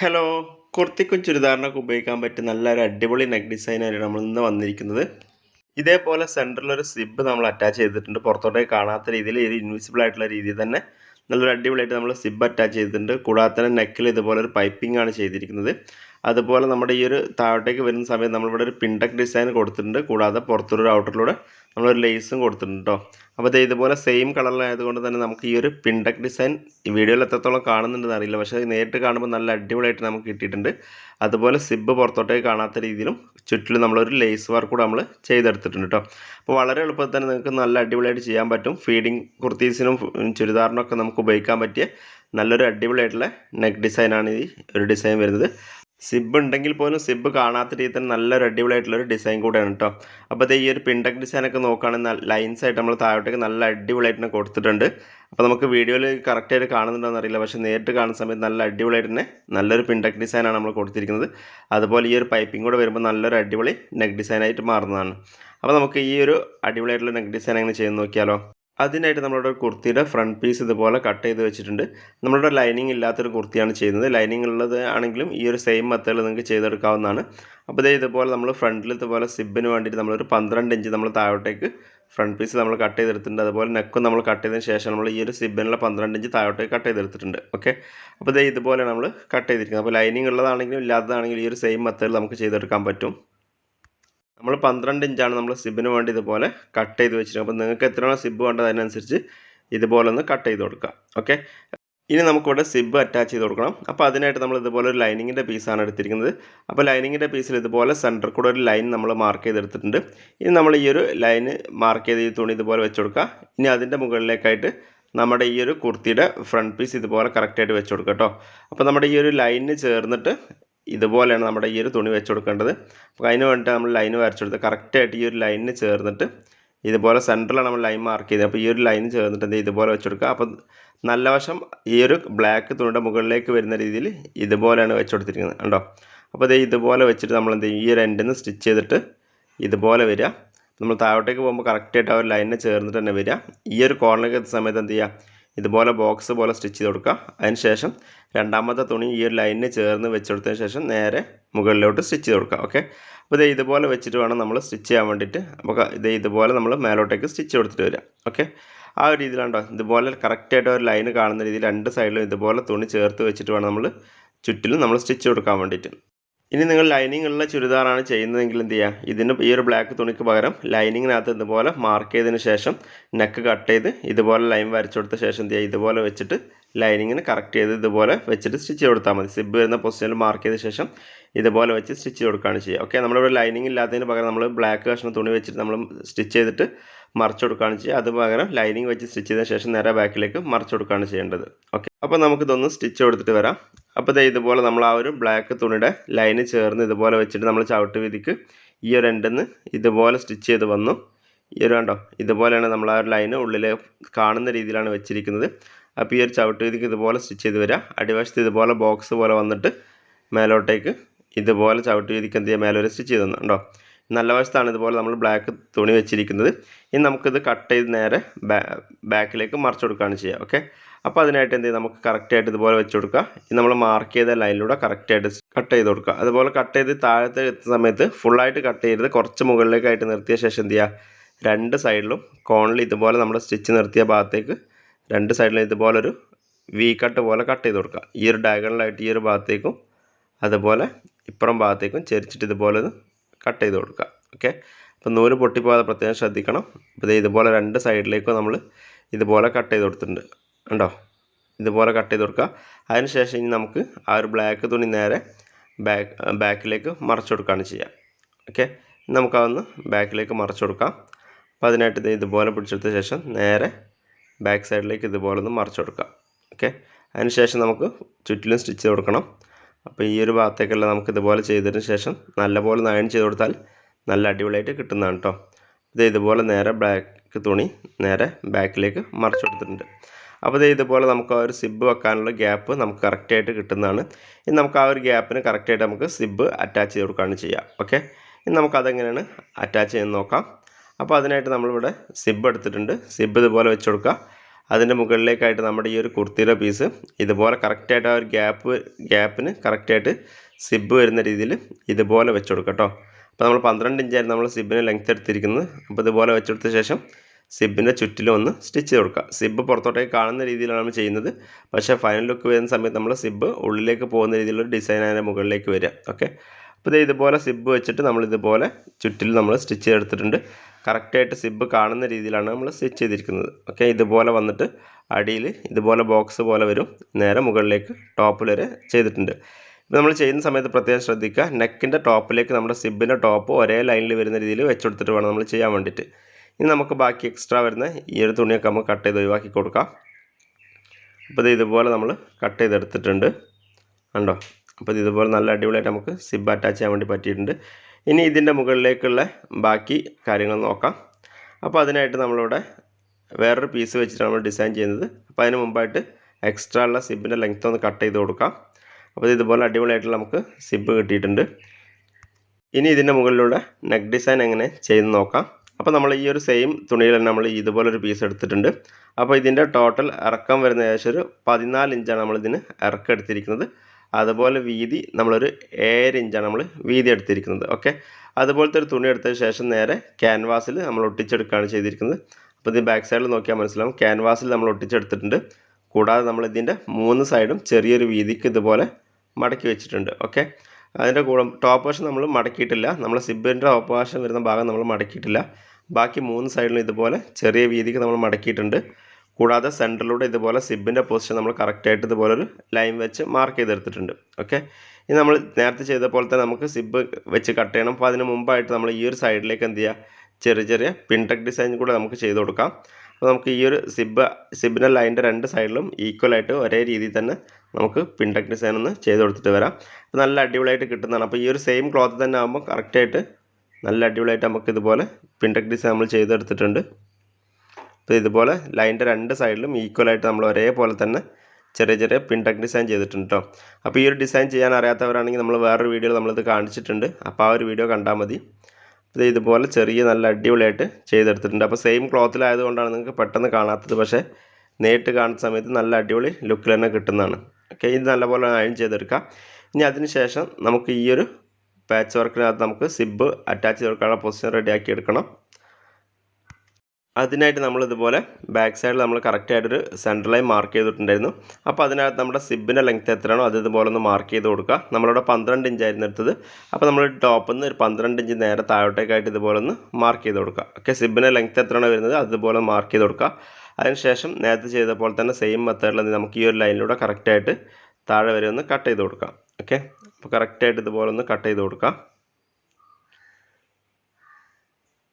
Hello കുർത്തിക്കും ചുരിദാറിനൊക്കെ ഉപയോഗിക്കാൻ പറ്റിയ നല്ലൊരു അടിപൊളി നെക്ക് ഡിസൈനായിട്ട് നമ്മൾ ഇന്ന് വന്നിരിക്കുന്നത്. ഇതേപോലെ സെന്ററിലൊരു സിബ് നമ്മൾ അറ്റാച്ച് ചെയ്തിട്ടുണ്ട്. പുറത്തോട്ടേക്ക് കാണാത്ത രീതിയിൽ ഇത് ഇൻവിസിബിൾ ആയിട്ടുള്ള രീതിയിൽ തന്നെ നല്ലൊരു അടിപൊളിയായിട്ട് നമ്മൾ സിബ് അറ്റാച്ച് ചെയ്തിട്ടുണ്ട്. കൂടാതെ തന്നെ നെക്കിൽ ഇതുപോലെ ഒരു പൈപ്പിംഗ് ആണ് ചെയ്തിരിക്കുന്നത്. അതുപോലെ നമ്മുടെ ഈ ഒരു താഴോട്ടേക്ക് വരുന്ന സമയത്ത് നമ്മളിവിടെ ഒരു പിൻടക് ഡിസൈൻ കൊടുത്തിട്ടുണ്ട്. കൂടാതെ പുറത്തൊരു ഔട്ടറിലൂടെ നമ്മളൊരു ലേസും കൊടുത്തിട്ടുണ്ട് കേട്ടോ അപ്പോൾ ദേ ഇതുപോലെ സെയിം കളറിലായതുകൊണ്ട് തന്നെ നമുക്ക് ഈ ഒരു പിണ്ടക് ഡിസൈൻ ഈ വീഡിയോയിൽ എത്രത്തോളം കാണുന്നുണ്ടെന്ന് അറിയില്ല. പക്ഷേ നേരിട്ട് കാണുമ്പോൾ നല്ല അടിപൊളിയായിട്ട് നമുക്ക് കിട്ടിയിട്ടുണ്ട്. അതുപോലെ സിബ് പുറത്തോട്ടേക്ക് കാണാത്ത രീതിയിലും ചുറ്റിലും നമ്മളൊരു ലേസ് വർക്ക് കൂടെ നമ്മൾ ചെയ്തെടുത്തിട്ടുണ്ട് കേട്ടോ അപ്പോൾ വളരെ എളുപ്പത്തിൽ തന്നെ നിങ്ങൾക്ക് നല്ല അടിപൊളിയായിട്ട് ചെയ്യാൻ പറ്റും. ഫീഡിങ് കുർത്തീസിനും ചുരിദാറിനൊക്കെ നമുക്ക് ഉപയോഗിക്കാൻ പറ്റിയ നല്ലൊരു അടിപൊളിയായിട്ടുള്ള നെക്ക് ഡിസൈനാണ് ഈ ഒരു ഡിസൈൻ വരുന്നത്. സിബ് ഉണ്ടെങ്കിൽ പോലും സിബ് കാണാത്ത രീതിയിൽ തന്നെ നല്ലൊരു അടിപൊളിയായിട്ടുള്ളൊരു ഡിസൈൻ കൂടെയാണ് കേട്ടോ അപ്പോൾ ഈ ഒരു പിണ്ടക് ഡിസൈനൊക്കെ നോക്കുകയാണെങ്കിൽ ലൈൻസ് ആയിട്ട് നമ്മൾ താഴോട്ടേക്ക് നല്ല അടിപൊളിയായിട്ട് തന്നെ കൊടുത്തിട്ടുണ്ട്. അപ്പോൾ നമുക്ക് വീഡിയോയിൽ കറക്റ്റായിട്ട് കാണുന്നുണ്ടോയെന്ന് അറിയില്ല. പക്ഷേ നേരിട്ട് കാണുന്ന സമയത്ത് നല്ല അടിപൊളിയായിട്ട് തന്നെ നല്ലൊരു പിണ്ടക് ഡിസൈനാണ് നമ്മൾ കൊടുത്തിരിക്കുന്നത്. അതുപോലെ ഈ ഒരു പൈപ്പിംഗ് കൂടെ വരുമ്പോൾ നല്ലൊരു അടിപൊളി നെക്ക് ഡിസൈനായിട്ട് മാറുന്നതാണ്. അപ്പോൾ നമുക്ക് ഈ ഒരു അടിപൊളിയായിട്ടുള്ള നെക്ക് ഡിസൈൻ എങ്ങനെ ചെയ്ത് നോക്കിയാലോ. അതിനായിട്ട് നമ്മളുടെ കുർത്തിയുടെ ഫ്രണ്ട് പീസ് ഇതുപോലെ കട്ട് ചെയ്ത് വെച്ചിട്ടുണ്ട്. നമ്മളുടെ ലൈനിങ് ഇല്ലാത്തൊരു കുർത്തിയാണ് ചെയ്യുന്നത്. ലൈനിങ് ഉള്ളത് ആണെങ്കിലും ഈ ഒരു സെയിം മെത്തേഡിൽ നിങ്ങൾക്ക് ചെയ്തെടുക്കാവുന്നതാണ്. അപ്പോൾ ഇതേ ഇതുപോലെ നമ്മൾ ഫ്രണ്ടിൽ ഇതുപോലെ സിബിന് വേണ്ടിയിട്ട് നമ്മളൊരു പന്ത്രണ്ട് ഇഞ്ച് നമ്മൾ താഴോട്ടേക്ക് ഫ്രണ്ട് പീസ് നമ്മൾ കട്ട് ചെയ്തെടുത്തിട്ടുണ്ട്. അതുപോലെ നെക്കും നമ്മൾ കട്ട് ചെയ്തതിന് ശേഷം നമ്മൾ ഈ ഒരു സിബിനുള്ള പന്ത്രണ്ട് ഇഞ്ച് താഴോട്ടേക്ക് കട്ട് ചെയ്തെടുത്തിട്ടുണ്ട്. ഓക്കെ അപ്പോൾ ഇതേ ഇതുപോലെ നമ്മൾ കട്ട് ചെയ്തിരിക്കുന്നത് അപ്പോൾ ലൈനിങ് ഉള്ളതാണെങ്കിലും ഇല്ലാത്തതാണെങ്കിലും ഈ ഒരു സെയിം മെത്തേഡിൽ നമുക്ക് ചെയ്തെടുക്കാൻ പറ്റും. നമ്മൾ പന്ത്രണ്ട് ഇഞ്ചാണ് നമ്മൾ സിബിന് വേണ്ടി ഇതുപോലെ കട്ട് ചെയ്ത് വെച്ചിരിക്കുന്നത്. അപ്പോൾ നിങ്ങൾക്ക് എത്രയാണോ സിബ് വേണ്ടത് അതിനനുസരിച്ച് ഇതുപോലെ ഒന്ന് കട്ട് ചെയ്ത് കൊടുക്കാം ഓക്കെ ഇനി നമുക്കിവിടെ സിബ് അറ്റാച്ച് ചെയ്ത് കൊടുക്കണം. അപ്പോൾ അതിനായിട്ട് നമ്മൾ ഇതുപോലെ ഒരു ലൈനിങ്ങിന്റെ പീസാണ് എടുത്തിരിക്കുന്നത്. അപ്പോൾ ലൈനിങ്ങിന്റെ പീസിൽ ഇതുപോലെ സെന്റർ കൂടെ ഒരു ലൈൻ നമ്മൾ മാർക്ക് ചെയ്തെടുത്തിട്ടുണ്ട്. ഇനി നമ്മൾ ഈ ഒരു ലൈന് മാർക്ക് ചെയ്ത് ഈ തുണി ഇതുപോലെ വെച്ച് കൊടുക്കുക. ഇനി അതിന്റെ മുകളിലേക്കായിട്ട് നമ്മുടെ ഈ ഒരു കുർത്തിയുടെ ഫ്രണ്ട് പീസ് ഇതുപോലെ കറക്റ്റായിട്ട് വെച്ച് കൊടുക്കുക കേട്ടോ. അപ്പോൾ നമ്മുടെ ഈ ഒരു ലൈനിന് ചേർന്നിട്ട് ഇതുപോലെയാണ് നമ്മുടെ ഈ ഒരു തുണി വെച്ച് കൊടുക്കേണ്ടത്. അപ്പോൾ അതിന് വേണ്ടിയിട്ട് നമ്മൾ ലൈൻ വരച്ചു കൊടുത്ത് കറക്റ്റായിട്ട് ഈ ഒരു ലൈനിന് ചേർന്നിട്ട് ഇതുപോലെ സെന്ററിലാണ് നമ്മൾ ലൈൻ മാർക്ക് ചെയ്തത്. അപ്പോൾ ഈ ഒരു ലൈൻ ചേർന്നിട്ട് എന്ത് ഇതുപോലെ വെച്ച് കൊടുക്കുക. അപ്പോൾ നല്ല വശം ഈ ഒരു ബ്ലാക്ക് തുണിയുടെ മുകളിലേക്ക് വരുന്ന രീതിയിൽ ഇതുപോലെയാണ് വെച്ച് കൊടുത്തിരിക്കുന്നത് കണ്ടോ? അപ്പോൾ ഇത് ഇതുപോലെ വെച്ചിട്ട് നമ്മൾ എന്ത് ചെയ്യും? ഈ ഒരു എൻഡിൽ നിന്ന് സ്റ്റിച്ച് ചെയ്തിട്ട് ഇതുപോലെ വരിക. നമ്മൾ താഴോട്ടേക്ക് പോകുമ്പോൾ കറക്റ്റായിട്ട് ആ ഒരു ലൈനിനെ ചേർന്നിട്ട് തന്നെ വരിക. ഈ ഒരു കോർണർ സമയത്ത് എന്ത് ചെയ്യുക? ഇതുപോലെ ബോക്സ് പോലെ സ്റ്റിച്ച് ചെയ്ത് കൊടുക്കുക അതിന് ശേഷം രണ്ടാമത്തെ തുണി ഈ ഒരു ലൈനിന് ചേർന്ന് വെച്ചെടുത്തതിന് ശേഷം നേരെ മുകളിലോട്ട് സ്റ്റിച്ച് ചെയ്ത് കൊടുക്കുക ഓക്കെ അപ്പോൾ ഇത് ഇതുപോലെ വെച്ചിട്ട് വേണം നമ്മൾ സ്റ്റിച്ച് ചെയ്യാൻ വേണ്ടിയിട്ട്. അപ്പോൾ ഇത് ഇതുപോലെ നമ്മൾ മേലോട്ടേക്ക് സ്റ്റിച്ച് കൊടുത്തിട്ട് വരിക ഓക്കെ ആ ഒരു രീതിയിലാണ്ടോ ഇതുപോലെ കറക്റ്റായിട്ട് ഒരു ലൈന് കാണുന്ന രീതിയിൽ രണ്ട് സൈഡിലും ഇതുപോലെ തുണി ചേർത്ത് വെച്ചിട്ട് വേണം നമ്മൾ ചുറ്റിലും നമ്മൾ സ്റ്റിച്ച് കൊടുക്കാൻ വേണ്ടിയിട്ട്. ഇനി നിങ്ങൾ ലൈനിങ് ഉള്ള ചുരിദാറാണ് ചെയ്യുന്നതെങ്കിൽ എന്ത് ചെയ്യുക ഇതിന് ഈ ഒരു ബ്ലാക്ക് തുണിക്ക് പകരം ലൈനിങ്ങിനകത്ത് ഇതുപോലെ മാർക്ക് ചെയ്തതിന് ശേഷം നെക്ക് കട്ട് ചെയ്ത് ഇതുപോലെ ലൈൻ വരച്ചു കൊടുത്ത ശേഷം എന്ത് ചെയ്യുക ഇതുപോലെ വെച്ചിട്ട് ലൈനിങ്ങിന് കറക്റ്റ് ചെയ്ത് ഇതുപോലെ വെച്ചിട്ട് സ്റ്റിച്ച് കൊടുത്താൽ മതി. സിബ് വരുന്ന പൊസിഷനിൽ മാർക്ക് ചെയ്ത ശേഷം ഇതുപോലെ വെച്ച് സ്റ്റിച്ച് കൊടുക്കുകയാണ് ചെയ്യുക. ഓക്കെ നമ്മളിവിടെ ലൈനിങ് ഇല്ലാത്തതിന് പകരം നമ്മൾ ബ്ലാക്ക് കഷ്ണം തുണി വെച്ചിട്ട് നമ്മൾ സ്റ്റിച്ച് ചെയ്തിട്ട് മറിച്ച് കൊടുക്കുകയാണ് ചെയ്യുക. അത് പകരം ലൈനിങ് വെച്ച് സ്റ്റിച്ച് ചെയ്ത ശേഷം നേരെ ബാക്കിലേക്ക് മറിച്ച് കൊടുക്കുകയാണ് ചെയ്യേണ്ടത്. ഓക്കെ അപ്പോൾ നമുക്കിതൊന്ന് സ്റ്റിച്ച് കൊടുത്തിട്ട് വരാം. അപ്പോൾ ദേ ഇതുപോലെ നമ്മൾ ആ ഒരു ബ്ലാക്ക് തുണിയുടെ ലൈന് ചേർന്ന് ഇതുപോലെ വെച്ചിട്ട് നമ്മൾ ചവിട്ട് വീതിക്ക് ഈ ഒരു എൻഡിൽ നിന്ന് ഇതുപോലെ സ്റ്റിച്ച് ചെയ്ത് വന്നു. ഈ ഒരു കണ്ടോ? ഇതുപോലെയാണ് നമ്മൾ ആ ഒരു ലൈന് ഉള്ളിൽ കാണുന്ന രീതിയിലാണ് വെച്ചിരിക്കുന്നത്. അപ്പോൾ ഈ ഒരു ചവിട്ട് വീതിക്ക് ഇതുപോലെ സ്റ്റിച്ച് ചെയ്ത് വരിക. അടിവശത്ത് ഇതുപോലെ ബോക്സ് പോലെ വന്നിട്ട് മേലോട്ടേക്ക് ഇതുപോലെ ചവിട്ട് വീതിക്ക് എന്ത് ചെയ്യുക? മേലൊരു സ്റ്റിച്ച് ചെയ്ത് കണ്ടോ? നല്ല വശത്താണ് ഇതുപോലെ നമ്മൾ ബ്ലാക്ക് തുണി വെച്ചിരിക്കുന്നത്. ഇനി നമുക്കിത് കട്ട് ചെയ്ത് നേരെ ബാക്കിലേക്ക് മറിച്ച് കൊടുക്കുകയാണ് ചെയ്യുക. ഓക്കെ അപ്പോൾ അതിനായിട്ട് എന്ത് ചെയ്യും? നമുക്ക് കറക്റ്റായിട്ട് ഇതുപോലെ വെച്ച് കൊടുക്കുക. ഇനി നമ്മൾ മാർക്ക് ചെയ്ത ലൈനിലൂടെ കറക്റ്റായിട്ട് കട്ട് ചെയ്ത് കൊടുക്കുക. അതുപോലെ കട്ട് ചെയ്ത് താഴത്തെ എത്തുന്ന സമയത്ത് ഫുള്ളായിട്ട് കട്ട് ചെയ്യരുത്. കുറച്ച് മുകളിലേക്കായിട്ട് നിർത്തിയ ശേഷം എന്ത് ചെയ്യുക? രണ്ട് സൈഡിലും കോണിൽ ഇതുപോലെ നമ്മൾ സ്റ്റിച്ച് നിർത്തിയ ഭാഗത്തേക്ക് രണ്ട് സൈഡിലും ഇതുപോലൊരു വി കട്ട് പോലെ കട്ട് ചെയ്ത് കൊടുക്കുക. ഈ ഒരു ഡയഗണലായിട്ട് ഈ ഒരു ഭാഗത്തേക്കും അതുപോലെ ഇപ്പുറം ഭാഗത്തേക്കും ചെരിച്ചിട്ട് ഇതുപോലെ കട്ട് ചെയ്ത് കൊടുക്കുക. ഓക്കെ അപ്പോൾ നൂൽ പൊട്ടിപ്പോകാതെ പ്രത്യേകം ശ്രദ്ധിക്കണം. അപ്പോൾ ഇതുപോലെ രണ്ട് സൈഡിലേക്കും നമ്മൾ ഇതുപോലെ കട്ട് ചെയ്ത് കൊടുത്തിട്ടുണ്ട്. ഉണ്ടോ ഇതുപോലെ കട്ട് ചെയ്ത് കൊടുക്കുക. അതിനുശേഷം ഇനി നമുക്ക് ആ ഒരു ബ്ലാക്ക് തുണി നേരെ ബാക്ക് ബാക്കിലേക്ക് മറച്ചു കൊടുക്കുകയാണ് ചെയ്യുക. ഓക്കെ നമുക്കതൊന്ന് ബാക്കിലേക്ക് മറച്ചു കൊടുക്കാം. അപ്പോൾ അതിനായിട്ട് ഇത് ഇതുപോലെ പിടിച്ചെടുത്ത ശേഷം നേരെ ബാക്ക് സൈഡിലേക്ക് ഇതുപോലെ ഒന്ന് മറിച്ച് കൊടുക്കാം. ഓക്കെ? അതിനുശേഷം നമുക്ക് ചുറ്റിലും സ്റ്റിച്ച് കൊടുക്കണം. അപ്പോൾ ഈ ഒരു ഭാഗത്തേക്കെല്ലാം നമുക്ക് ഇതുപോലെ ചെയ്തതിന് ശേഷം നല്ലപോലെ നയൺ ചെയ്ത് കൊടുത്താൽ നല്ല അടിപൊളിയായിട്ട് കിട്ടുന്നതാണ് കേട്ടോ. ഇത് ഇതുപോലെ നേരെ ബാക്ക് തുണി നേരെ ബാക്കിലേക്ക് മറിച്ച് കൊടുത്തിട്ടുണ്ട്. അപ്പോൾ ഇത് ഇതുപോലെ നമുക്ക് ആ ഒരു സിബ് വെക്കാനുള്ള ഗ്യാപ്പ് നമുക്ക് കറക്റ്റായിട്ട് കിട്ടുന്നതാണ്. ഇനി നമുക്ക് ആ ഒരു ഗ്യാപ്പിന് കറക്റ്റായിട്ട് നമുക്ക് സിബ് അറ്റാച്ച് ചെയ്ത് കൊടുക്കുകയാണ് ചെയ്യുക ഓക്കെ? ഇനി നമുക്കതെങ്ങനെയാണ് അറ്റാച്ച് ചെയ്ത് നോക്കാം. അപ്പോൾ അതിനായിട്ട് നമ്മളിവിടെ സിബ് എടുത്തിട്ടുണ്ട്. സിബ് ഇതുപോലെ വെച്ച് കൊടുക്കുക. അതിന്റെ മുകളിലേക്കായിട്ട് നമ്മുടെ ഈ ഒരു കുർത്തിയുടെ പീസ് ഇതുപോലെ കറക്റ്റായിട്ട് ആ ഒരു ഗ്യാപ്പ് ഗ്യാപ്പിന് കറക്റ്റായിട്ട് സിബ് വരുന്ന രീതിയിൽ ഇതുപോലെ വെച്ച് കൊടുക്കുക കേട്ടോ. അപ്പോൾ നമ്മൾ പന്ത്രണ്ട് ഇഞ്ചായിരുന്നു നമ്മൾ സിബിന് ലെങ്ത് എടുത്തിരിക്കുന്നത്. അപ്പോൾ ഇതുപോലെ വെച്ചെടുത്ത ശേഷം സിബിന്റെ ചുറ്റിലും ഒന്ന് സ്റ്റിച്ച് ചെയ്ത് കൊടുക്കുക. സിബ് പുറത്തോട്ടേക്ക് കാണുന്ന രീതിയിലാണ് നമ്മൾ ചെയ്യുന്നത്. പക്ഷേ ഫൈനൽ ലുക്ക് വരുന്ന സമയത്ത് നമ്മൾ സിബ് ഉള്ളിലേക്ക് പോകുന്ന രീതിയിലുള്ള ഡിസൈൻ അതിന്റെ മുകളിലേക്ക് വരിക. ഓക്കെ അപ്പോൾ ഇതേ ഇതുപോലെ സിബ് വെച്ചിട്ട് നമ്മൾ ഇതുപോലെ ചുറ്റിൽ നമ്മൾ സ്റ്റിച്ച് ചെയ്തെടുത്തിട്ടുണ്ട്. കറക്റ്റായിട്ട് സിബ് കാണുന്ന രീതിയിലാണ് നമ്മൾ സ്റ്റിച്ച് ചെയ്തിരിക്കുന്നത്. ഓക്കെ ഇതുപോലെ വന്നിട്ട് അടിയിൽ ഇതുപോലെ ബോക്സ് പോലെ വരും. നേരെ മുകളിലേക്ക് ടോപ്പിൽ വരെ ചെയ്തിട്ടുണ്ട്. ഇപ്പോൾ നമ്മൾ ചെയ്യുന്ന സമയത്ത് പ്രത്യേകം ശ്രദ്ധിക്കുക നെക്കിന്റെ ടോപ്പിലേക്ക് നമ്മുടെ സിബിന്റെ ടോപ്പ് ഒരേ ലൈനിൽ വരുന്ന രീതിയിൽ വെച്ചെടുത്തിട്ട് വേണം നമ്മൾ ചെയ്യാൻ വേണ്ടിയിട്ട്. ഇനി നമുക്ക് ബാക്കി എക്സ്ട്രാ വരുന്ന ഈ ഒരു തുണിയൊക്കെ നമുക്ക് കട്ട് ചെയ്ത് ഒഴിവാക്കി കൊടുക്കാം. അപ്പോൾ ഇത് ഇതുപോലെ നമ്മൾ കട്ട് ചെയ്തെടുത്തിട്ടുണ്ട്. കണ്ടോ? അപ്പോൾ ഇതുപോലെ നല്ല അടിപൊളിയായിട്ട് നമുക്ക് സിബ് അറ്റാച്ച് ചെയ്യാൻ വേണ്ടി പറ്റിയിട്ടുണ്ട്. ഇനി ഇതിന്റെ മുകളിലേക്കുള്ള ബാക്കി കാര്യങ്ങൾ നോക്കാം. അപ്പോൾ അതിനായിട്ട് നമ്മളിവിടെ വേറൊരു പീസ് വെച്ചിട്ടാണ് നമ്മൾ ഡിസൈൻ ചെയ്യുന്നത്. അപ്പോൾ അതിന് മുമ്പായിട്ട് എക്സ്ട്രാ ഉള്ള സിബിന്റെ ലെങ്ത് ഒന്ന് കട്ട് ചെയ്ത് കൊടുക്കാം. അപ്പോൾ ഇതുപോലെ അടിപൊളിയായിട്ട് നമുക്ക് സിബ് കിട്ടിയിട്ടുണ്ട്. ഇനി ഇതിന്റെ മുകളിലൂടെ നെക്ക് ഡിസൈൻ എങ്ങനെ ചെയ്ത് നോക്കാം. അപ്പോൾ നമ്മൾ ഈ ഒരു സെയിം തുണിയിൽ തന്നെ നമ്മൾ ഇതുപോലൊരു പീസ് എടുത്തിട്ടുണ്ട്. അപ്പോൾ ഇതിന്റെ ടോട്ടൽ ഇറക്കം വരുന്ന ഏകദേശം ഒരു പതിനാല് ഇഞ്ചാണ് നമ്മളിതിന് ഇറക്കം എടുത്തിരിക്കുന്നത്. അതുപോലെ വീതി നമ്മളൊരു ഏഴര ഇഞ്ചാണ് നമ്മൾ വീതി എടുത്തിരിക്കുന്നത്. ഓക്കെ? അതുപോലത്തെ ഒരു തുണി എടുത്തതിന് ശേഷം നേരെ ക്യാൻവാസിൽ നമ്മൾ ഒട്ടിച്ചെടുക്കുകയാണ് ചെയ്തിരിക്കുന്നത്. അപ്പോൾ ഇത് ബാക്ക് സൈഡിൽ നോക്കിയാൽ മനസ്സിലാവും. ക്യാൻവാസിൽ നമ്മൾ ഒട്ടിച്ചെടുത്തിട്ടുണ്ട്. കൂടാതെ നമ്മൾ ഇതിന്റെ മൂന്ന് സൈഡും ചെറിയൊരു വീതിക്ക് ഇതുപോലെ മടക്കി വെച്ചിട്ടുണ്ട്. ഓക്കെ? അതിന്റെ കൂടെ ടോപ്പ് വശം നമ്മൾ മടക്കിയിട്ടില്ല. നമ്മൾ സിബിന്റെ ടോപ്പ് വശം വരുന്ന ഭാഗം നമ്മൾ മടക്കിയിട്ടില്ല. ബാക്കി മൂന്ന് സൈഡിലും ഇതുപോലെ ചെറിയ വീതിക്ക് നമ്മൾ മടക്കിയിട്ടുണ്ട്. കൂടാതെ സെന്ററിലൂടെ ഇതുപോലെ സിബിന്റെ പൊസിഷൻ നമ്മൾ കറക്റ്റായിട്ട് ഇതുപോലെ ഒരു ലൈൻ വെച്ച് മാർക്ക് ചെയ്തെടുത്തിട്ടുണ്ട്. ഓക്കെ ഇനി നമ്മൾ നേരത്തെ ചെയ്ത പോലെ തന്നെ നമുക്ക് സിബ് വെച്ച് കട്ട് ചെയ്യണം. അപ്പോൾ അതിന് മുമ്പായിട്ട് നമ്മൾ ഈ ഒരു സൈഡിലേക്ക് എന്ത് ചെയ്യുക ചെറിയ ചെറിയ പിൻടെക് ഡിസൈൻ കൂടെ നമുക്ക് ചെയ്ത് കൊടുക്കാം. അപ്പോൾ നമുക്ക് ഈ ഒരു സിബ് സിബിന്റെ ലൈന്റെ രണ്ട് സൈഡിലും ഈക്വലായിട്ട് ഒരേ രീതിയിൽ തന്നെ നമുക്ക് പിൻടെക് ഡിസൈൻ ഒന്ന് ചെയ്ത് കൊടുത്തിട്ട് വരാം. അപ്പോൾ നല്ല അടിപൊളിയായിട്ട് കിട്ടുന്നതാണ്. അപ്പോൾ ഈ ഒരു സെയിം ക്ലോത്ത് തന്നെ ആകുമ്പോൾ കറക്റ്റായിട്ട് നല്ല അടിപൊളിയായിട്ട് നമുക്ക് ഇതുപോലെ പിൻടെക് ഡിസൈൻ നമ്മൾ ചെയ്തെടുത്തിട്ടുണ്ട്. അപ്പോൾ ഇതുപോലെ ലൈന്റെ രണ്ട് സൈഡിലും ഈക്വലായിട്ട് നമ്മൾ ഒരേപോലെ തന്നെ ചെറിയ ചെറിയ പിൻടക് ഡിസൈൻ ചെയ്തിട്ടുണ്ട് കേട്ടോ അപ്പോൾ ഈ ഒരു ഡിസൈൻ ചെയ്യാൻ അറിയാത്തവരാണെങ്കിൽ നമ്മൾ വേറൊരു വീഡിയോയിൽ നമ്മളിത് കാണിച്ചിട്ടുണ്ട്. അപ്പോൾ ആ ഒരു വീഡിയോ കണ്ടാൽ മതി. ഇത് ഇതുപോലെ ചെറിയ നല്ല അടിപൊളിയായിട്ട് ചെയ്തെടുത്തിട്ടുണ്ട്. അപ്പോൾ സെയിം ക്ലോത്തിലായതുകൊണ്ടാണ് നിങ്ങൾക്ക് പെട്ടെന്ന് കാണാത്തത്. പക്ഷേ നേരിട്ട് കാണുന്ന സമയത്ത് നല്ല അടിപൊളി ലുക്കിൽ തന്നെ കിട്ടുന്നതാണ്. ഓക്കെ ഇത് നല്ലപോലെ അയൺ ചെയ്തെടുക്കാം. ഇനി അതിനുശേഷം നമുക്ക് ഈ ഒരു പാച്ച് വർക്കിനകത്ത് നമുക്ക് സിബ് അറ്റാച്ച് ചെയ്ത് കൊടുക്കാനുള്ള പൊസിഷൻ റെഡിയാക്കി എടുക്കണം. അതിനായിട്ട് നമ്മൾ ഇതുപോലെ ബാക്ക് സൈഡിൽ നമ്മൾ കറക്റ്റായിട്ടൊരു സെന്റർ ലൈൻ മാർക്ക് ചെയ്തിട്ടുണ്ടായിരുന്നു. അപ്പോൾ അതിനകത്ത് നമ്മുടെ സിബിന്റെ ലെങ്ത് എത്രയാണോ അത് ഇതുപോലെ ഒന്ന് മാർക്ക് ചെയ്ത് കൊടുക്കുക. നമ്മളിവിടെ പന്ത്രണ്ട് ഇഞ്ചായിരുന്നു എടുത്തത്. അപ്പോൾ നമ്മൾ ടോപ്പിൽ നിന്ന് ഒരു പന്ത്രണ്ട് ഇഞ്ച് നേരെ താഴോട്ടേക്കായിട്ട് ഇതുപോലെ ഒന്ന് മാർക്ക് ചെയ്ത് കൊടുക്കുക. ഓക്കെ സിബിന്റെ ലെങ്ത് എത്രയാണോ വരുന്നത് അതുപോലെ മാർക്ക് ചെയ്ത് കൊടുക്കുക. അതിനുശേഷം നേരത്തെ ചെയ്ത പോലെ തന്നെ സെയിം മെത്തേഡിൽ നമുക്ക് ഈ ഒരു ലൈനിലൂടെ കറക്റ്റായിട്ട് താഴെ വരെ ഒന്ന് കട്ട് ചെയ്ത് കൊടുക്കാം ഓക്കെ അപ്പോൾ കറക്റ്റായിട്ട് ഇതുപോലെ ഒന്ന് കട്ട് ചെയ്ത് കൊടുക്കാം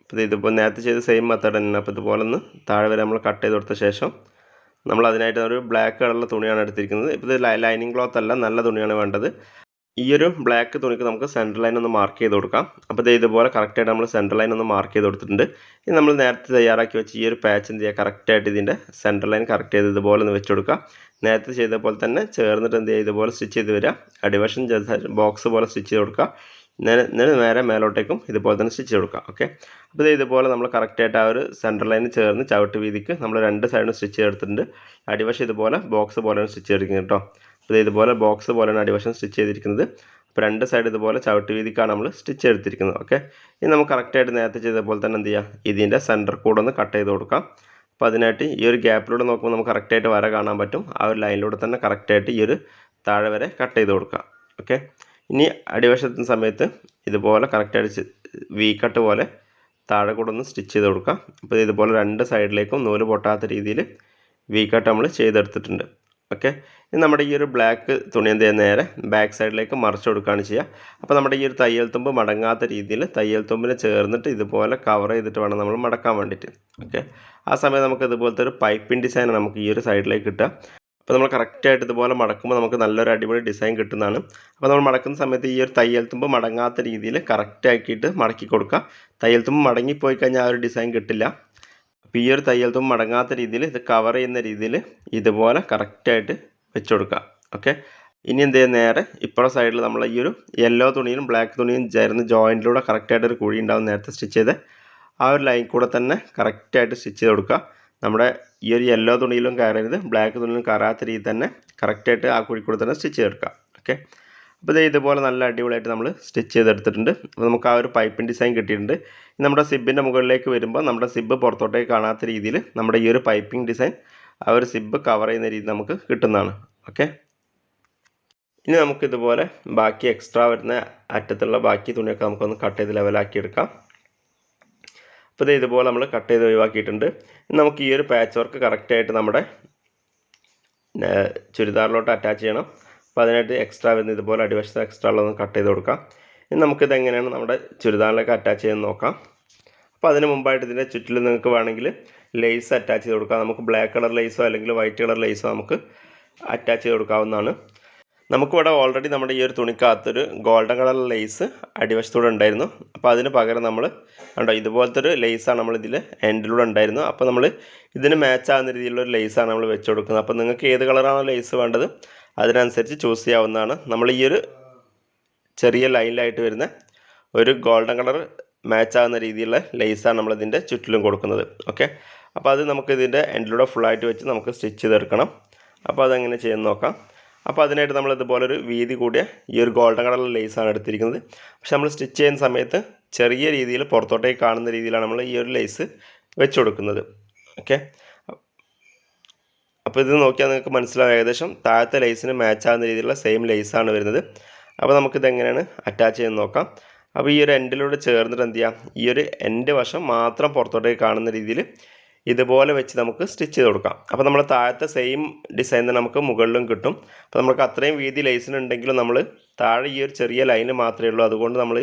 അപ്പോൾ ഇതിപ്പോൾ നേരത്തെ ചെയ്ത സെയിം മെത്തേഡ് തന്നെ അപ്പോൾ ഇതുപോലെ ഒന്ന് താഴെ വരെ നമ്മൾ കട്ട് ചെയ്ത് കൊടുത്ത ശേഷം നമ്മൾ അതിനായിട്ട് ഒരു ബ്ലാക്ക് കളറുള്ള തുണിയാണ് എടുത്തിരിക്കുന്നത്. ഇപ്പോൾ ഇത് ലൈനിങ് ക്ലോത്ത് അല്ല നല്ല തുണിയാണ് വേണ്ടത്. ഈ ഒരു ബ്ലാക്ക് തുണിക്ക് നമുക്ക് സെന്റർ ലൈൻ ഒന്ന് മാർക്ക് ചെയ്ത് കൊടുക്കാം. അപ്പോൾ ഇത് ഇതുപോലെ കറക്റ്റായിട്ട് നമ്മൾ സെന്റർ ലൈൻ ഒന്ന് മാർക്ക് ചെയ്ത് കൊടുത്തിട്ടുണ്ട്. ഇനി നമ്മൾ നേരത്തെ തയ്യാറാക്കി വെച്ച് ഈ ഒരു പാച്ച് എന്ത് ചെയ്യുക? കറക്റ്റായിട്ട് ഇതിന്റെ സെന്റർ ലൈൻ കറക്റ്റ് ചെയ്ത് ഇതുപോലെ ഒന്ന് വെച്ച് കൊടുക്കുക. നേരത്തെ ചെയ്ത പോലെ തന്നെ ചേർന്നിട്ട് എന്ത് ചെയ്യുക? ഇതുപോലെ സ്റ്റിച്ച് ചെയ്ത് വരിക. അടിവശം ബോക്സ് പോലെ സ്റ്റിച്ച് ചെയ്ത് കൊടുക്കുക. നേരെ നേരെ മേലോട്ടേക്കും ഇതുപോലെ തന്നെ സ്റ്റിച്ച് കൊടുക്കുക ഓക്കെ അപ്പോൾ ഇതുപോലെ നമ്മൾ കറക്റ്റായിട്ട് ആ ഒരു സെന്റർ ലൈനിൽ ചേർന്ന് ചവിട്ട് വീതിക്ക് നമ്മൾ രണ്ട് സൈഡും സ്റ്റിച്ച് ചേർത്തിട്ടുണ്ട് അടിവശം ഇതുപോലെ ബോക്സ് പോലെയാണ് സ്റ്റിച്ച് ചെയ്തിരിക്കുന്നത് കേട്ടോ. അപ്പോൾ ഇതുപോലെ ബോക്സ് പോലെയാണ് അടിവശം സ്റ്റിച്ച് ചെയ്തിരിക്കുന്നത്. അപ്പോൾ രണ്ട് സൈഡ് ഇതുപോലെ ചവിട്ട് വീതിക്കാണ് നമ്മൾ സ്റ്റിച്ച് എടുത്തിരിക്കുന്നത് ഓക്കെ ഇനി നമുക്ക് കറക്റ്റായിട്ട് നേരത്തെ ചെയ്ത പോലെ തന്നെ എന്ത് ചെയ്യുക ഇതിന്റെ സെന്റർ കൂടെ ഒന്ന് കട്ട് ചെയ്ത് കൊടുക്കാം. അപ്പോൾ അതിനായിട്ട് ഈ ഒരു ഗ്യാപ്പിലൂടെ നോക്കുമ്പോൾ നമുക്ക് കറക്റ്റായിട്ട് വര കാണാൻ പറ്റും. ആ ഒരു ലൈനിലൂടെ തന്നെ കറക്റ്റായിട്ട് ഈ ഒരു താഴെ വരെ കട്ട് ചെയ്ത് കൊടുക്കാം ഓക്കെ ഇനി അടിവശത്തുന്ന സമയത്ത് ഇതുപോലെ കറക്റ്റായിട്ട് വി കട്ട് പോലെ താഴെ കൂടെ ഒന്ന് സ്റ്റിച്ച് ചെയ്ത് കൊടുക്കാം അപ്പോൾ ഇതുപോലെ രണ്ട് സൈഡിലേക്കും നൂൽ പൊട്ടാത്ത രീതിയിൽ വി കട്ട് നമ്മൾ ചെയ്തെടുത്തിട്ടുണ്ട്. ഓക്കെ ഇനി നമ്മുടെ ഈ ഒരു ബ്ലാക്ക് തുണി എന്ത് ചെയ്യുക നേരെ ബാക്ക് സൈഡിലേക്ക് മറിച്ച് കൊടുക്കുകയാണ് ചെയ്യുക. അപ്പോൾ നമ്മുടെ ഈ ഒരു തയ്യൽ തുമ്പ് മടങ്ങാത്ത രീതിയിൽ തയ്യൽ തുമ്പിന് ചേർന്നിട്ട് ഇതുപോലെ കവർ ചെയ്തിട്ട് വേണം നമ്മൾ മടക്കാൻ വേണ്ടിയിട്ട്. ഓക്കെ ആ സമയത്ത് നമുക്ക് ഇതുപോലത്തെ ഒരു പൈപ്പിംഗ് ഡിസൈൻ നമുക്ക് ഈ ഒരു സൈഡിലേക്ക് കിട്ടുക. അപ്പോൾ നമ്മൾ കറക്റ്റായിട്ട് ഇതുപോലെ മടക്കുമ്പോൾ നമുക്ക് നല്ലൊരു അടിപൊളി ഡിസൈൻ കിട്ടുന്നതാണ്. അപ്പോൾ നമ്മൾ മടക്കുന്ന സമയത്ത് ഈ ഒരു തയ്യൽ തുമ്പ് മടങ്ങാത്ത രീതിയിൽ കറക്റ്റാക്കിയിട്ട് മടക്കി കൊടുക്കുക. തയ്യൽ തുമ്പ് മടങ്ങിപ്പോയി കഴിഞ്ഞാൽ ആ ഒരു ഡിസൈൻ കിട്ടില്ല. അപ്പോൾ ഈ ഒരു തയ്യൽ തുമ്പ് മടങ്ങാത്ത രീതിയിൽ ഇത് കവർ ചെയ്യുന്ന രീതിയിൽ ഇതുപോലെ കറക്റ്റായിട്ട് വെച്ച് കൊടുക്കുക. ഓക്കെ ഇനി എന്ത് ചെയ്യുക? നേരെ ഇപ്പുറം സൈഡിൽ നമ്മൾ ഈ ഒരു യെല്ലോ തുണിയും ബ്ലാക്ക് തുണിയും ചേർന്ന് ജോയിന്റിലൂടെ കറക്റ്റായിട്ട് ഒരു കുഴി ഉണ്ടാവും നേരത്തെ സ്റ്റിച്ച് ചെയ്ത്. ആ ഒരു ലൈൻ കൂടെ തന്നെ കറക്റ്റായിട്ട് സ്റ്റിച്ച് ചെയ്ത് കൊടുക്കുക. നമ്മുടെ ഈ ഒരു യെല്ലോ തുണിയിലും കയറരുത്. ബ്ലാക്ക് തുണിയിലും കയറാത്ത രീതിയിൽ തന്നെ കറക്റ്റായിട്ട് ആ കുഴിക്കൂടെ തന്നെ സ്റ്റിച്ച് ചെയ്തെടുക്കാം ഓക്കെ അപ്പോൾ ഇത് ഇതുപോലെ നല്ല അടിപൊളിയായിട്ട് നമ്മൾ സ്റ്റിച്ച് ചെയ്തെടുത്തിട്ടുണ്ട്. അപ്പോൾ നമുക്ക് ആ ഒരു പൈപ്പിംഗ് ഡിസൈൻ കിട്ടിയിട്ടുണ്ട്. നമ്മുടെ സിബിന്റെ മുകളിലേക്ക് വരുമ്പോൾ നമ്മുടെ സിബ് പുറത്തോട്ടേക്ക് കാണാത്ത രീതിയിൽ നമ്മുടെ ഈ ഒരു പൈപ്പിംഗ് ഡിസൈൻ ആ ഒരു സിബ് കവർ ചെയ്യുന്ന രീതി നമുക്ക് കിട്ടുന്നതാണ്. ഓക്കെ ഇനി നമുക്കിതുപോലെ ബാക്കി എക്സ്ട്രാ വരുന്ന അറ്റത്തുള്ള ബാക്കി തുണിയൊക്കെ നമുക്കൊന്ന് കട്ട് ചെയ്ത് ലെവലാക്കി എടുക്കാം. അപ്പോൾ ഇത് ഇതുപോലെ നമ്മൾ കട്ട് ചെയ്ത് ഒഴിവാക്കിയിട്ടുണ്ട്. നമുക്ക് ഈ ഒരു പാച്ച് വർക്ക് കറക്റ്റായിട്ട് നമ്മുടെ ചുരിദാറിലോട്ട് അറ്റാച്ച് ചെയ്യണം. അപ്പോൾ അതിനായിട്ട് എക്സ്ട്രാ വരുന്ന ഇതുപോലെ അടിവശത്ത് എക്സ്ട്രാ ഉള്ളതൊന്ന് കട്ട് ചെയ്ത് കൊടുക്കാം. ഇനി നമുക്കിത് എങ്ങനെയാണ് നമ്മുടെ ചുരിദാറിലേക്ക് അറ്റാച്ച് ചെയ്ത് നോക്കാം. അപ്പോൾ അതിന് മുമ്പായിട്ട് ഇതിന്റെ ചുറ്റിൽ നിങ്ങൾക്ക് വേണമെങ്കിൽ ലേസ് അറ്റാച്ച് ചെയ്ത് കൊടുക്കാം. നമുക്ക് ബ്ലാക്ക് കളർ ലേസോ അല്ലെങ്കിൽ വൈറ്റ് കളർ ലേസോ നമുക്ക് അറ്റാച്ച് ചെയ്ത് കൊടുക്കാവുന്നതാണ്. നമുക്കിവിടെ ഓൾറെഡി നമ്മുടെ ഈ ഒരു തുണിക്കകത്തൊരു ഗോൾഡൻ കളർ ലേസ് അടിവശത്തൂടെ ഉണ്ടായിരുന്നു. അപ്പോൾ അതിന് പകരം നമ്മൾ കണ്ടോ ഇതുപോലത്തെ ഒരു ലേസാണ് നമ്മളിതിൽ എൻഡിലൂടെ ഉണ്ടായിരുന്നു. അപ്പോൾ നമ്മൾ ഇതിന് മാച്ച് ആകുന്ന രീതിയിലുള്ള ഒരു ലേസാണ് നമ്മൾ വെച്ച് കൊടുക്കുന്നത്. അപ്പോൾ നിങ്ങൾക്ക് ഏത് കളറാണോ ലേസ് വേണ്ടത് അതിനനുസരിച്ച് ചൂസ് ചെയ്യാവുന്നതാണ്. നമ്മൾ ഈ ഒരു ചെറിയ ലൈനിലായിട്ട് വരുന്ന ഒരു ഗോൾഡൻ കളർ മാച്ച് ആകുന്ന രീതിയിലുള്ള ലേസാണ് നമ്മളിതിന്റെ ചുറ്റിലും കൊടുക്കുന്നത്. ഓക്കെ അപ്പോൾ അത് നമുക്ക് ഇതിന്റെ എൻഡിലൂടെ ഫുള്ളായിട്ട് വെച്ച് നമുക്ക് സ്റ്റിച്ച് ചെയ്തെടുക്കണം. അപ്പോൾ അതെങ്ങനെ ചെയ്യുന്ന നോക്കാം. അപ്പോൾ അതിനായിട്ട് നമ്മൾ ഇതുപോലെ ഒരു വീതി കൂടിയ ഈ ഒരു ഗോൾഡൻ കളർ ലേസാണ് എടുത്തിരിക്കുന്നത്. പക്ഷെ നമ്മൾ സ്റ്റിച്ച് ചെയ്യുന്ന സമയത്ത് ചെറിയ രീതിയിൽ പുറത്തോട്ടേക്ക് കാണുന്ന രീതിയിലാണ് നമ്മൾ ഈ ഒരു ലേസ് വെച്ച് കൊടുക്കുന്നത്. ഓക്കെ അപ്പോൾ ഇത് നോക്കിയാൽ നിങ്ങൾക്ക് മനസ്സിലാവും ഏകദേശം താഴത്തെ ലേസിന് മാച്ച് ആകുന്ന രീതിയിലുള്ള സെയിം ലേസാണ് വരുന്നത്. അപ്പോൾ നമുക്കിത് എങ്ങനെയാണ് അറ്റാച്ച് ചെയ്ത് നോക്കാം. അപ്പോൾ ഈ ഒരു എൻഡിലൂടെ ചേർന്നിട്ട് എന്ത് ചെയ്യാം? ഈ ഒരു എൻഡ് വശം മാത്രം പുറത്തോട്ടേക്ക് കാണുന്ന രീതിയിൽ ഇതുപോലെ വെച്ച് നമുക്ക് സ്റ്റിച്ച് ചെയ്ത് കൊടുക്കാം. അപ്പോൾ നമ്മൾ താഴത്തെ സെയിം ഡിസൈൻ തന്നെ നമുക്ക് മുകളിലും കിട്ടും. അപ്പോൾ നമുക്ക് അത്രയും വീതി ലേസിനുണ്ടെങ്കിലും നമ്മൾ താഴെ ഈ ഒരു ചെറിയ ലൈന് മാത്രമേ ഉള്ളൂ. അതുകൊണ്ട് നമ്മൾ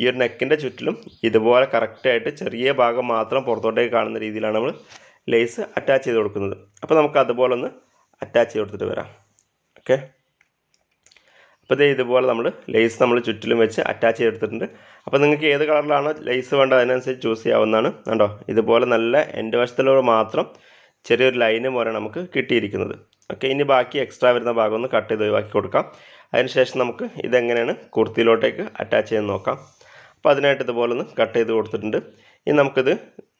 ഈ ഒരു നെക്കിന്റെ ചുറ്റിലും ഇതുപോലെ കറക്റ്റായിട്ട് ചെറിയ ഭാഗം മാത്രം പുറത്തോട്ടേക്ക് കാണുന്ന രീതിയിലാണ് നമ്മൾ ലേസ് അറ്റാച്ച് ചെയ്ത് കൊടുക്കുന്നത്. അപ്പോൾ നമുക്ക് അതുപോലെ ഒന്ന് അറ്റാച്ച് ചെയ്ത് കൊടുത്തിട്ട് വരാം. ഓക്കെ അപ്പോൾ ഇതേ ഇതുപോലെ നമ്മൾ ലേസ് നമ്മൾ ചുറ്റിലും വെച്ച് അറ്റാച്ച് ചെയ്തെടുത്തിട്ടുണ്ട് അപ്പോൾ നിങ്ങൾക്ക് ഏത് കളറിലാണ് ലൈസ് വേണ്ടത് അതിനനുസരിച്ച് ചൂസ് ചെയ്യാവുന്നതാണ്. കണ്ടോ? ഇതുപോലെ നല്ല എന്റെ വശത്തിലൂടെ മാത്രം ചെറിയൊരു ലൈന് പോലെ നമുക്ക് കിട്ടിയിരിക്കുന്നത്. ഓക്കെ ഇനി ബാക്കി എക്സ്ട്രാ വരുന്ന ഭാഗം ഒന്ന് കട്ട് ചെയ്ത് ഒഴിവാക്കി കൊടുക്കാം. അതിനുശേഷം നമുക്ക് ഇതെങ്ങനെയാണ് കുർത്തിയിലോട്ടേക്ക് അറ്റാച്ച് ചെയ്ത് നോക്കാം. അപ്പോൾ അതിനായിട്ട് ഇതുപോലെ ഒന്ന് കട്ട് ചെയ്ത് കൊടുത്തിട്ടുണ്ട്. ഇനി നമുക്കിത്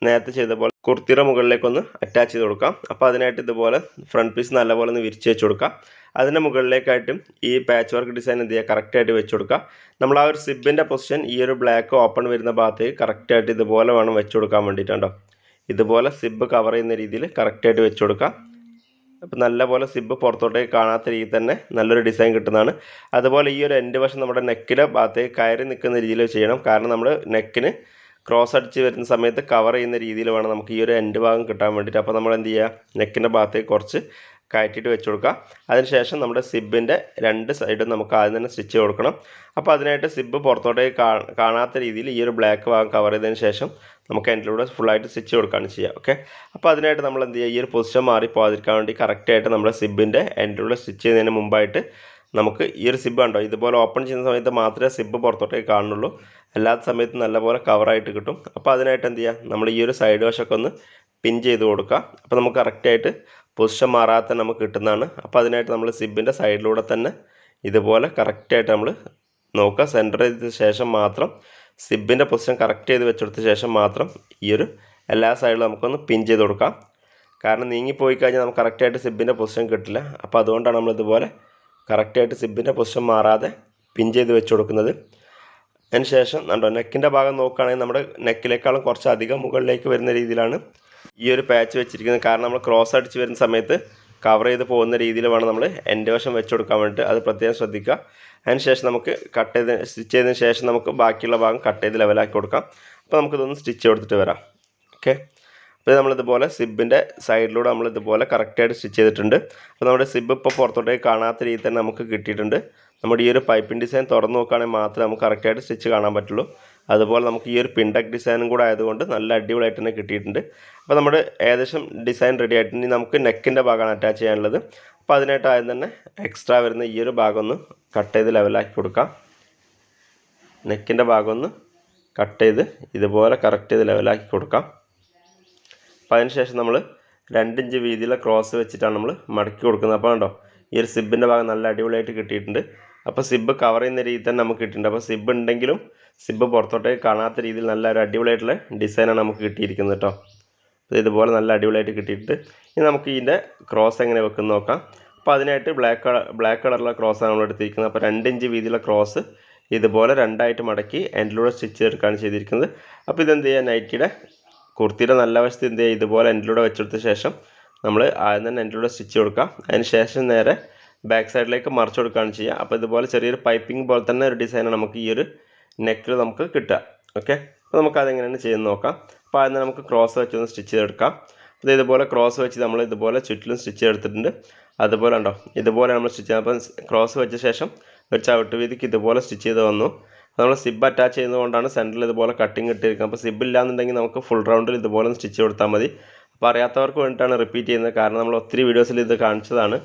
നേരത്തെ ചെയ്ത പോലെ കുർത്തിയുടെ മുകളിലേക്കൊന്ന് അറ്റാച്ച് ചെയ്ത് കൊടുക്കാം. അപ്പോൾ അതിനായിട്ട് ഇതുപോലെ ഫ്രണ്ട് പീസ് നല്ലപോലെ ഒന്ന് വിരിച്ച് വെച്ച് കൊടുക്കാം. അതിന്റെ മുകളിലേക്കായിട്ടും ഈ പാച്ച് വർക്ക് ഡിസൈൻ എന്ത് ചെയ്യുക? കറക്റ്റായിട്ട് വെച്ച് കൊടുക്കുക. നമ്മൾ ആ ഒരു സിബിന്റെ പൊസിഷൻ ഈ ഒരു ബ്ലാക്ക് ഓപ്പൺ വരുന്ന ഭാഗത്തേക്ക് കറക്റ്റായിട്ട് ഇതുപോലെ വേണം വെച്ച് കൊടുക്കാൻ വേണ്ടിയിട്ടുണ്ടോ ഇതുപോലെ സിബ് കവർ ചെയ്യുന്ന രീതിയിൽ കറക്റ്റായിട്ട് വെച്ച് കൊടുക്കുക. അപ്പോൾ നല്ലപോലെ സിബ് പുറത്തോട്ടേക്ക് കാണാത്ത രീതിയിൽ തന്നെ നല്ലൊരു ഡിസൈൻ കിട്ടുന്നതാണ്. അതുപോലെ ഈ ഒരു എൻഡ് വശം നമ്മുടെ നെക്കിന്റെ ഭാഗത്തേക്ക് കയറി നിൽക്കുന്ന രീതിയിൽ ചെയ്യണം. കാരണം നമ്മൾ നെക്കിന് ക്രോസ് അടിച്ച് വരുന്ന സമയത്ത് കവർ ചെയ്യുന്ന രീതിയിൽ വേണം നമുക്ക് ഈ ഒരു എൻഡ് ഭാഗം കിട്ടാൻ വേണ്ടിയിട്ട്. അപ്പോൾ നമ്മൾ എന്ത് ചെയ്യുക? നെക്കിന്റെ ഭാഗത്തേക്ക് കുറച്ച് കയറ്റിയിട്ട് വെച്ച് കൊടുക്കുക. അതിനുശേഷം നമ്മുടെ സിബിന്റെ രണ്ട് സൈഡും നമുക്ക് ആദ്യം തന്നെ സ്റ്റിച്ച് കൊടുക്കണം. അപ്പോൾ അതിനായിട്ട് സിബ് പുറത്തോട്ടേക്ക് കാണാത്ത രീതിയിൽ ഈ ഒരു ബ്ലാക്ക് ഭാഗം കവർ ചെയ്തതിന് ശേഷം നമുക്ക് അതിന്റെ ഫുള്ളായിട്ട് സ്റ്റിച്ച് കൊടുക്കുകയാണ് ചെയ്യുക. ഓക്കെ? അപ്പോൾ അതിനായിട്ട് നമ്മൾ എന്ത് ചെയ്യുക? ഈ ഒരു പൊസിഷൻ മാറി പോകാതിരിക്കാൻ വേണ്ടി കറക്റ്റായിട്ട് നമ്മുടെ സിബിന്റെ എൻഡിലൂടെ സ്റ്റിച്ച് ചെയ്യുന്നതിന് മുമ്പായിട്ട് നമുക്ക് ഈ ഒരു സിബ് ഉണ്ടോ ഇതുപോലെ ഓപ്പൺ ചെയ്യുന്ന സമയത്ത് മാത്രമേ സിബ് പുറത്തോട്ടേക്ക് കാണുള്ളൂ അല്ലാത്ത സമയത്ത് നല്ലപോലെ കവറായിട്ട് കിട്ടും. അപ്പോൾ അതിനായിട്ട് എന്ത് ചെയ്യുക നമ്മൾ ഈ ഒരു സൈഡ് വശമൊക്കെ ഒന്ന് പിൻ ചെയ്ത് കൊടുക്കുക. അപ്പോൾ നമുക്ക് കറക്റ്റായിട്ട് പൊസിഷൻ മാറാത്ത നമുക്ക് കിട്ടുന്നതാണ്. അപ്പോൾ അതിനായിട്ട് നമ്മൾ സിബിന്റെ സൈഡിലൂടെ തന്നെ ഇതുപോലെ കറക്റ്റായിട്ട് നമ്മൾ നോക്കുക. സെന്റർ ചെയ്ത ശേഷം മാത്രം സിബിന്റെ പൊസിഷൻ കറക്റ്റ് ചെയ്ത് വെച്ചെടുത്ത ശേഷം മാത്രം ഈ ഒരു എല്ലാ സൈഡിലും നമുക്കൊന്ന് പിൻ ചെയ്ത് കൊടുക്കാം. കാരണം നീങ്ങിപ്പോയി കഴിഞ്ഞാൽ നമുക്ക് കറക്റ്റായിട്ട് സിബിന്റെ പൊസിഷൻ കിട്ടില്ല. അപ്പോൾ അതുകൊണ്ടാണ് നമ്മൾ ഇതുപോലെ കറക്റ്റായിട്ട് സിബിന്റെ പൊസിഷൻ മാറാതെ പിൻ ചെയ്ത് വെച്ച് കൊടുക്കുന്നത്. അതിന് ശേഷം കണ്ടോ നെക്കിന്റെ ഭാഗം നോക്കുകയാണെങ്കിൽ നമ്മുടെ നെക്കിലേക്കാളും കുറച്ച് അധികം മുകളിലേക്ക് വരുന്ന രീതിയിലാണ് ഈ ഒരു പാച്ച് വെച്ചിരിക്കുന്നത്. കാരണം നമ്മൾ ക്രോസ് അടിച്ച് വരുന്ന സമയത്ത് കവർ ചെയ്ത് പോകുന്ന രീതിയിൽ വേണം നമ്മൾ എന്റെ വശം വെച്ച് കൊടുക്കാൻ വേണ്ടിയിട്ട് അത് പ്രത്യേകം ശ്രദ്ധിക്കുക. അതിന് ശേഷം നമുക്ക് കട്ട് ചെയ്ത് സ്റ്റിച്ച് ചെയ്തതിന് ശേഷം നമുക്ക് ബാക്കിയുള്ള ഭാഗം കട്ട് ചെയ്ത് ലെവലാക്കി കൊടുക്കാം. അപ്പോൾ നമുക്കിതൊന്ന് സ്റ്റിച്ച് കൊടുത്തിട്ട് വരാം. ഓക്കെ. അപ്പോൾ നമ്മളിതുപോലെ സിബിന്റെ സൈഡിലൂടെ നമ്മളിതുപോലെ കറക്റ്റായിട്ട് സ്റ്റിച്ച് ചെയ്തിട്ടുണ്ട്. അപ്പോൾ നമ്മുടെ സിബ് ഇപ്പോൾ പുറത്തോട്ടേക്ക് കാണാത്ത രീതിയിൽ തന്നെ നമുക്ക് കിട്ടിയിട്ടുണ്ട്. നമ്മുടെ ഈ ഒരു പൈപ്പിംഗ് ഡിസൈൻ തുറന്നു നോക്കുകയാണെങ്കിൽ മാത്രമേ നമുക്ക് കറക്റ്റായിട്ട് സ്റ്റിച്ച് കാണാൻ പറ്റുള്ളൂ. അതുപോലെ നമുക്ക് ഈ ഒരു പിൻഡക് ഡിസൈനും കൂടെ ആയതുകൊണ്ട് നല്ല അടിപൊളിയായിട്ട് തന്നെ കിട്ടിയിട്ടുണ്ട്. അപ്പോൾ നമ്മുടെ ഏകദേശം ഡിസൈൻ റെഡി ആയിട്ടുണ്ടെങ്കിൽ നമുക്ക് നെക്കിന്റെ ഭാഗമാണ് അറ്റാച്ച് ചെയ്യാനുള്ളത്. അപ്പോൾ അതിനായിട്ട് ആദ്യം തന്നെ എക്സ്ട്രാ വരുന്ന ഈ ഒരു ഭാഗം ഒന്ന് കട്ട് ചെയ്ത് ലെവലാക്കി കൊടുക്കാം. നെക്കിന്റെ ഭാഗം ഒന്ന് കട്ട് ചെയ്ത് ഇതുപോലെ കറക്റ്റ് ചെയ്ത് ലെവലാക്കി കൊടുക്കാം. അപ്പോൾ അതിന് ശേഷം നമ്മൾ രണ്ടിഞ്ച് വീതിയിലെ ക്രോസ് വെച്ചിട്ടാണ് നമ്മൾ മടക്കി കൊടുക്കുന്നത്. അപ്പോൾ കണ്ടോ ഈ ഒരു സിബിന്റെ ഭാഗം നല്ല അടിപൊളിയായിട്ട് കിട്ടിയിട്ടുണ്ട്. അപ്പോൾ സിബ് കവർ ചെയ്യുന്ന രീതിയിൽ തന്നെ നമുക്ക് കിട്ടിയിട്ടുണ്ട്. അപ്പോൾ സിബ് ഉണ്ടെങ്കിലും സിബ് പുറത്തോട്ടേക്ക് കാണാത്ത രീതിയിൽ നല്ല ഒരു അടിപൊളിയായിട്ടുള്ള ഡിസൈനാണ് നമുക്ക് കിട്ടിയിരിക്കുന്നത് കേട്ടോ ഇത് ഇതുപോലെ നല്ല അടിപൊളിയായിട്ട് കിട്ടിയിട്ട് ഇനി നമുക്ക് ഇതിന്റെ ക്രോസ് എങ്ങനെ വെക്കുന്ന നോക്കാം. അപ്പോൾ അതിനായിട്ട് ബ്ലാക്ക് കളർ ബ്ലാക്ക് കളറുള്ള ക്രോസാണ് നമ്മൾ എടുത്തിരിക്കുന്നത്. അപ്പോൾ രണ്ട് ഇഞ്ച് വീതിയുള്ള ക്രോസ് ഇതുപോലെ രണ്ടായിട്ട് മടക്കി എൻഡിലൂടെ സ്റ്റിച്ച് ചേർക്കുകയാണ് ചെയ്തിരിക്കുന്നത്. അപ്പോൾ ഇതെന്ത് ചെയ്യുക? നൈറ്റിയുടെ കുർത്തിയുടെ നല്ല വശത്ത് എന്ത് ചെയ്യുക? ഇതുപോലെ എൻഡിലൂടെ വെച്ചെടുത്ത ശേഷം നമ്മൾ ആദ്യം തന്നെ എൻഡിലൂടെ സ്റ്റിച്ച് കൊടുക്കാം. അതിന് ശേഷം നേരെ ബാക്ക് സൈഡിലേക്ക് മറിച്ച് കൊടുക്കുകയാണ് ചെയ്യുക. അപ്പോൾ ഇതുപോലെ ചെറിയൊരു പൈപ്പിംഗ് പോലെ തന്നെ ഒരു ഡിസൈനാണ് നമുക്ക് ഈ ഒരു നെക്കിൽ നമുക്ക് കിട്ടുക. ഓക്കെ അപ്പോൾ നമുക്ക് അതെങ്ങനെയാണ് ചെയ്യുന്നത് നോക്കാം. അപ്പോൾ ആദ്യം നമുക്ക് ക്രോസ് വെച്ചൊന്ന് സ്റ്റിച്ച് ചെയ്തെടുക്കാം. അത് ഇതുപോലെ ക്രോസ് വെച്ച് നമ്മൾ ഇതുപോലെ ചുറ്റിലും സ്റ്റിച്ച് ചെയ്തെടുത്തിട്ടുണ്ട്. അതുപോലെ ഉണ്ടോ ഇതുപോലെ നമ്മൾ സ്റ്റിച്ച് ചെയ്യാം അപ്പം ക്രോസ് വെച്ച ശേഷം ഒരു ചവിട്ട് വീതിക്ക് ഇതുപോലെ സ്റ്റിച്ച് ചെയ്ത് വന്നു. നമ്മൾ സിബ് അറ്റാച്ച് ചെയ്യുന്നതുകൊണ്ടാണ് സെന്ററിൽ ഇതുപോലെ കട്ടിങ് ഇട്ടിരിക്കുന്നത്. അപ്പോൾ സിബ് ഇല്ലാന്നുണ്ടെങ്കിൽ നമുക്ക് ഫുൾ റൗണ്ടിൽ ഇതുപോലെ സ്റ്റിച്ച് കൊടുത്താൽ മതി. അപ്പോൾ അറിയാത്തവർക്ക് വേണ്ടിയിട്ടാണ് റിപ്പീറ്റ് ചെയ്യുന്നത്. കാരണം നമ്മൾ ഒത്തിരി വീഡിയോസിൽ ഇത് കാണിച്ചതാണ്.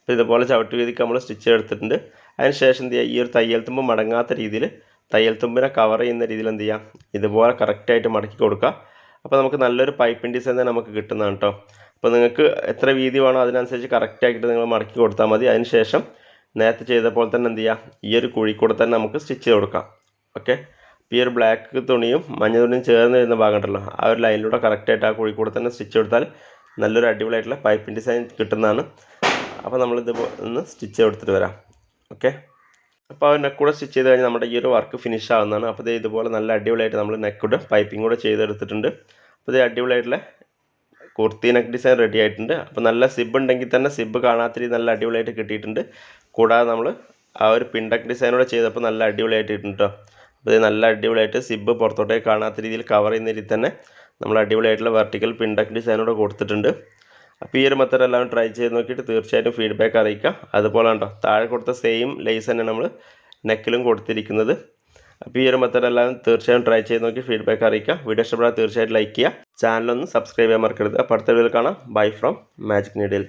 അപ്പോൾ ഇതുപോലെ ചവിട്ട് വീതിക്ക് നമ്മൾ സ്റ്റിച്ച് എടുത്തിട്ടുണ്ട്. അതിന് ശേഷം എന്ത് ചെയ്യുക? ഈ ഒരു തയ്യൽ തുമ്പ് മടങ്ങാത്ത രീതിയിൽ തയ്യൽ തുമ്പിനെ കവർ ചെയ്യുന്ന രീതിയിൽ എന്ത് ചെയ്യാം ഇതുപോലെ കറക്റ്റായിട്ട് മടക്കി കൊടുക്കുക. അപ്പോൾ നമുക്ക് നല്ലൊരു പൈപ്പിംഗ് ഡിസൈൻ തന്നെ നമുക്ക് കിട്ടുന്നതാണ് കേട്ടോ അപ്പോൾ നിങ്ങൾക്ക് എത്ര വീതി വേണോ അതിനനുസരിച്ച് കറക്റ്റായിട്ട് നിങ്ങൾ മടക്കി കൊടുത്താൽ മതി. അതിന് ശേഷം നേരത്തെ ചെയ്ത പോലെ തന്നെ എന്ത് ചെയ്യുക ഈ ഒരു കുഴിക്കൂടെ തന്നെ നമുക്ക് സ്റ്റിച്ച് ചെയ്ത് കൊടുക്കാം. ഓക്കെ ഈ ഒരു ബ്ലാക്ക് തുണിയും മഞ്ഞ തുണിയും ചേർന്ന് വരുന്ന ഭാഗം ഉണ്ടല്ലോ ആ ഒരു ലൈനിലൂടെ കറക്റ്റായിട്ട് ആ കുഴിക്കൂടെ തന്നെ സ്റ്റിച്ച് കൊടുത്താൽ നല്ലൊരു അടിപൊളിയായിട്ടുള്ള പൈപ്പിംഗ് ഡിസൈൻ കിട്ടുന്നതാണ്. അപ്പോൾ നമ്മൾ നമ്മളിത് ഒന്ന് സ്റ്റിച്ച് കൊടുത്തിട്ട് വരാം. ഓക്കെ അപ്പോൾ ആ നെക്കൂടെ സ്റ്റിച്ച് ചെയ്ത് കഴിഞ്ഞാൽ നമ്മുടെ ഈ ഒരു വർക്ക് ഫിനിഷ് ആവുന്നതാണ്. അപ്പോൾ ഇത് ഇതുപോലെ നല്ല അടിപൊളിയായിട്ട് നമ്മൾ നെക്കൂടെ പൈപ്പിംഗ് കൂടെ ചെയ്തെടുത്തിട്ടുണ്ട്. അപ്പോൾ ഇത് അടിപൊളിയായിട്ടുള്ള കുർത്തി നെക്ക് ഡിസൈൻ റെഡി ആയിട്ടുണ്ട്. അപ്പോൾ നല്ല സിബ് ഉണ്ടെങ്കിൽ തന്നെ സിബ് കാണാത്ത രീതി നല്ല അടിപൊളിയായിട്ട് കിട്ടിയിട്ടുണ്ട്. കൂടാതെ നമ്മൾ ആ ഒരു പിണ്ടക്ക് ഡിസൈനോടെ ചെയ്തപ്പോൾ നല്ല അടിപൊളിയായിട്ട് ഇട്ടുണ്ട് കേട്ടോ അപ്പോൾ ഇത് നല്ല അടിപൊളിയായിട്ട് സിബ് പുറത്തോട്ടേക്ക് കാണാത്ത രീതിയിൽ കവർ ചെയ്യുന്ന രീതിയിൽ തന്നെ നമ്മൾ അടിപൊളിയായിട്ടുള്ള വെർട്ടിക്കൽ പിണ്ടക്ക് ഡിസൈനോടെ കൊടുത്തിട്ടുണ്ട്. അപ്പോൾ ഈ ഒരു മെത്തേഡ് എല്ലാവരും ട്രൈ ചെയ്ത് നോക്കിയിട്ട് തീർച്ചയായിട്ടും ഫീഡ്ബാക്ക് അറിയിക്കുക അതുപോലെ ഉണ്ടോ താഴെ കൊടുത്ത സെയിം ലേസ് തന്നെ നമ്മൾ നെക്കിലും കൊടുത്തിരിക്കുന്നത്. അപ്പോൾ ഈ ഒരു മെത്തേഡ് എല്ലാവരും തീർച്ചയായും ട്രൈ ചെയ്ത് നോക്കി ഫീഡ്ബാക്ക് അറിയിക്കുക വീഡിയോ ഇഷ്ടപ്പെട്ടാൽ തീർച്ചയായിട്ടും ലൈക്ക് ചെയ്യുക. ചാനലൊന്ന് സബ്സ്ക്രൈബ് ചെയ്യാൻ മറക്കരുത്. അപ്പോൾ അടുത്ത വീഡിയോയിൽ കാണാം. Bye from magic needle